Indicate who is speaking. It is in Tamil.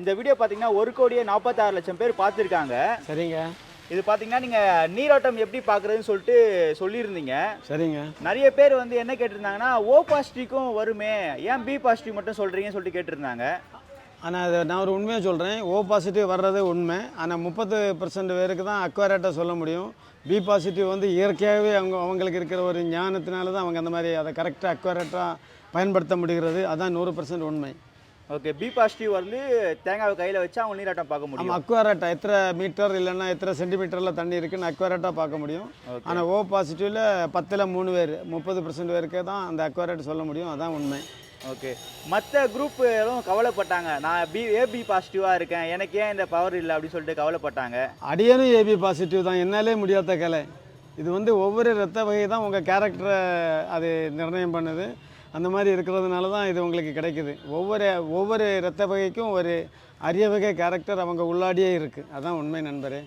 Speaker 1: இந்த வீடியோ பார்த்தீங்கன்னா ஒரு கோடியே நாற்பத்தாறு லட்சம் பேர் பார்த்துருக்காங்க.
Speaker 2: சரிங்க.
Speaker 1: இது பார்த்தீங்கன்னா நீங்கள் நீரோட்டம் எப்படி பார்க்குறதுன்னு சொல்லிட்டு சொல்லியிருந்தீங்க.
Speaker 2: சரிங்க.
Speaker 1: நிறைய பேர் வந்து என்ன கேட்டிருந்தாங்கன்னா ஓ பாசிட்டிவ்க்கும் வருமே. ஏன் பி பாசிட்டிவ் மட்டும் சொல்கிறீங்கன்னு சொல்லிட்டு கேட்டிருந்தாங்க.
Speaker 2: ஆனால் அது நான் ஒரு உண்மையாக சொல்கிறேன் ஓ பாசிட்டிவ் வர்றது உண்மை. ஆனால் முப்பது பர்சன்ட் பேருக்கு தான் அக்வாரேட்டாக சொல்ல முடியும். பி பாசிட்டிவ் வந்து இயற்கையாகவே அவங்க அவங்களுக்கு இருக்கிற ஒரு ஞானத்தினால தான் அவங்க அந்த மாதிரி அதை கரெக்டாக அக்வாரேட்டாக பயன்படுத்த முடிகிறது. அதான் நூறு பர்சன்ட் உண்மை.
Speaker 1: ஓகே பி பாசிட்டிவ் வந்து தேங்காவை கையில் வச்சு அவங்க நீராட்டம் பார்க்க முடியும்.
Speaker 2: அக்வாரேட்டா எத்தனை மீட்டர் இல்லைன்னா எத்தனை சென்டிமீட்டரில் தண்ணி இருக்குன்னு அக்வாரேட்டாக பார்க்க முடியும். ஆனால் ஓ பாசிட்டிவில் பத்தில் மூணு பேர் முப்பது பர்சன்ட் பேருக்கு தான் அந்த அக்வாரேட் சொல்ல முடியும். அதான் உண்மை.
Speaker 1: ஓகே மற்ற குரூப் எல்லாம் கவலைப்பட்டாங்க. நான் பி ஏபி பாசிட்டிவாக இருக்கேன். எனக்கு ஏன் இந்த பவர் இல்லை அப்படின்னு சொல்லிட்டு கவலைப்பட்டாங்க.
Speaker 2: அடியனும் ஏபி பாசிட்டிவ் தான். என்னாலே முடியாத கலை. இது வந்து ஒவ்வொரு ரத்த வகை தான் உங்கள் கேரக்டரை அது நிர்ணயம் பண்ணுது. அந்த மாதிரி இருக்கிறதுனால தான் இது உங்களுக்கு கிடைக்குது. ஒவ்வொரு ஒவ்வொரு இரத்த வகைக்கும் ஒரு அரிய வகை கேரக்டர் அவங்க உள்ளாடியே இருக்குது அதான் உண்மை நண்பரே.